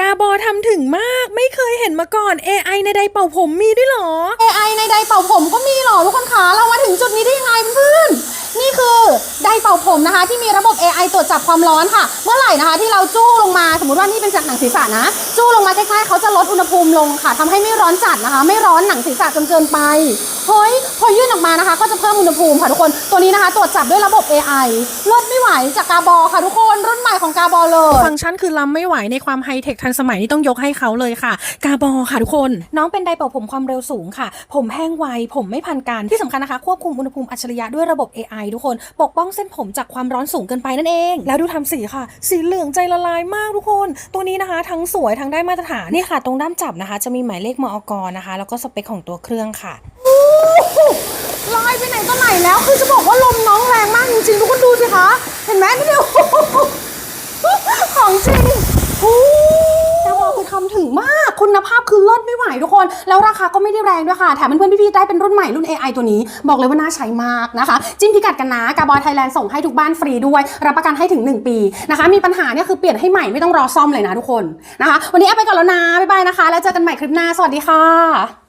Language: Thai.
กาบอทำถึงมากไม่เคยเห็นมาก่อน AI ในไดร์เป่าผมมีด้วยเหรอ AI ในไดร์เป่าผมก็มีเหรอทุกคนคะเรามาถึงจุดนี้ได้ยังไงเพื่อนนี่คือไดร์เป่าผมนะคะ ที่มีระบบ AI ตรวจจับความร้อนค่ะ เมื่อไหร่นะคะ ที่เราจู้ลงมาสมมติว่านี่เป็นจากหนังศีรษะนะ จู้ลงมาใกล้ๆเขาจะลดอุณหภูมิลงค่ะทำให้ไม่ร้อนจัดนะคะ ไม่ร้อนหนังศีรษะจนเกินไปเฮ้ยพอยื่นออกมานะคะ ก็จะเพิ่มอุณหภูมิค่ะทุกคนตัวนี้นะคะ ตรวจจับด้วยระบบ AI ลดไม่ไหวจากกาบอค่ะทุกคนรุ่น ของกาบอเลย ฟังก์ชันคือล้ำไม่ไหวในความไฮเทคทันสมัยนี่ต้องยกให้เขาเลยค่ะ กาบอค่ะทุกคน น้องเป็นไดร์เป่าผมความเร็วสูงค่ะ ผมแห้งไว ผมไม่พันกันที่สำคัญนะคะ ควบคุมอุณหภูมิอัจฉริยะด้วยระบบ AI ทุกคน ปกป้องเส้นผมจากความร้อนสูงเกินไปนั่นเอง แล้วดูทำสีค่ะ สีเหลืองใจละลายมากทุกคน ตัวนี้นะคะ ทั้งสวยทั้งได้มาตรฐานนี่ค่ะ ตรงด้ามจับนะคะ จะมีหมายเลขมอกนะคะ แล้วก็สเปคของตัวเครื่องค่ะลอยไปไหนก็ไหนแล้ว คือจะบอกว่าลมน้องแรงมากจริงๆ ทุกคนดูสิคะ เห็นไหมนี่เดียว ของจริงโอ้แต่ว่าคือทำถึงมาก คุณ ภาพคือเลิศไม่ไหวทุกคน แล้วราคาก็ไม่ได้แรงด้วยค่ะ แถมเพื่อนๆพี่ๆได้เป็นรุ่นใหม่รุ่น AI ตัวนี้ บอกเลยว่าน่าใช้มากนะคะ จิ้มพิกัดกันนะกาบอยไทยแลนด์ส่งให้ทุกบ้านฟรีด้วย รับประกันให้ถึง 1 ปีนะคะ มีปัญหาเนี่ยคือเปลี่ยนให้ใหม่ไม่ต้องรอซ่อมเลยนะทุกคนนะคะ วันนี้เอาไปก่อนแล้วนะบ๊ายบายนะคะ แล้วเจอกันใหม่คลิปหน้าสวัสดีค่ะ